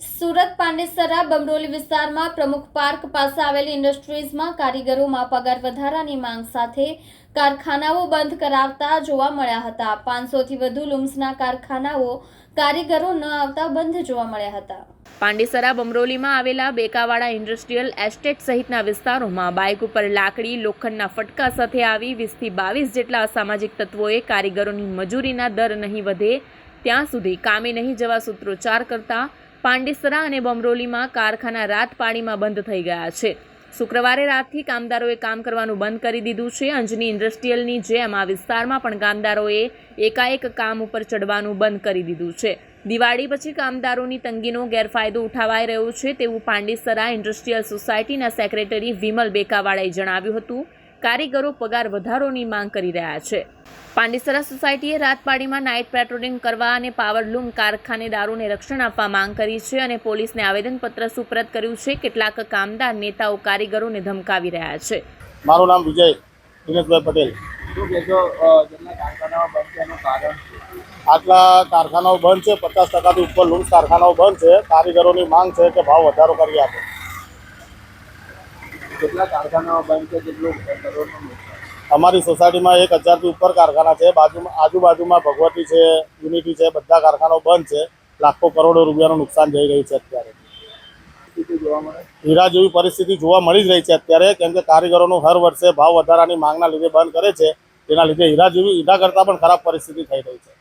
સુરત, પાંડેસરા બમરોલી વિસ્તારમાં પ્રમુખ પાર્ક પાસે આવેલી ઇન્ડસ્ટ્રીઝમાં કારીગરોમાં પગાર વધારાની માંગ સાથે કારખાનાઓ બંધ કરાવતા જોવા મળ્યા હતા. પાંચસોથી વધુ લુમ્સના કારખાનાઓ કારીગરો ન આવતા બંધ જોવા મળ્યા હતા. પાંડેસરા બમરોલીમાં આવેલા બેકાવાડા ઇન્ડસ્ટ્રીયલ એસ્ટેટ સહિતના વિસ્તારોમાં બાઇક ઉપર લાકડી, લોખંડના ફટકા સાથે આવી વીસથી બાવીસ જેટલા અસામાજિક તત્વોએ કારીગરોની મજૂરીના દર નહીં વધે, ત્યાં સુધી કામે નહીં જવા સૂત્રોચ્ચાર કરતા પાંડેસરા અને બમરોલીમાં કારખાના રાત પાળીમાં બંધ થઈ ગયા છે. શુક્રવારે રાતથી કામદારોએ કામ કરવાનું બંધ કરી દીધું છે. અંજની ઇન્ડસ્ટ્રીયલની જેમ આ વિસ્તારમાં પણ કામદારોએ એકાએક કામ ઉપર ચડવાનું બંધ કરી દીધું છે. દિવાળી પછી કામદારોની તંગીનો ગેરફાયદો ઉઠાવાઈ રહ્યો છે તેવું પાંડેસરા ઇન્ડસ્ટ્રીયલ સોસાયટીના સેક્રેટરી વિમલ બેકાવાળાએ જણાવ્યું હતું. કારીગરો પગાર વધારોની માંગ કરી રહ્યા છે. પાંડેસરા સોસાયટીએ રાતપાડીમાં નાઇટ પેટ્રોલિંગ કરવા અને પાવરલૂમ કારખાનેદારોને રક્ષણ આપવા માંગ કરી છે અને પોલીસને આવેદનપત્ર સુપ્રત કર્યું છે. કેટલાક કામદાર, નેતાઓ, કારીગરોને ધમકાવી રહ્યા છે. મારું નામ વિજય, દિનેશભાઈ પટેલ. આટલા કારખાનાઓ બંધ છે, પચાસ ટકાથી ઉપર લૂમ્સ કારખાનાઓ બંધ છે. કારીગરોની માંગ છે કે ભાવ વધારો કરી આપે. કેટલા કારખાનાઓ બંધ છે કેટલું અમારી સોસાયટીમાં એક હજારથી ઉપર કારખાના છે બાજુમાં આજુબાજુમાં ભગવતી છે યુનિટી છે બધા કારખાનાઓ બંધ છે. લાખો કરોડો રૂપિયાનું નુકસાન જઈ રહ્યું છે અત્યારે. જોવા મળે? હીરા જેવી પરિસ્થિતિ જોવા મળી જ રહી છે અત્યારે કેમ કે કારીગરોનું હર વર્ષે ભાવ વધારાની માંગના લીધે બંધ કરે છે. તેના લીધે હીરા જેવી હીરા કરતાં પણ ખરાબ પરિસ્થિતિ થઈ રહી છે.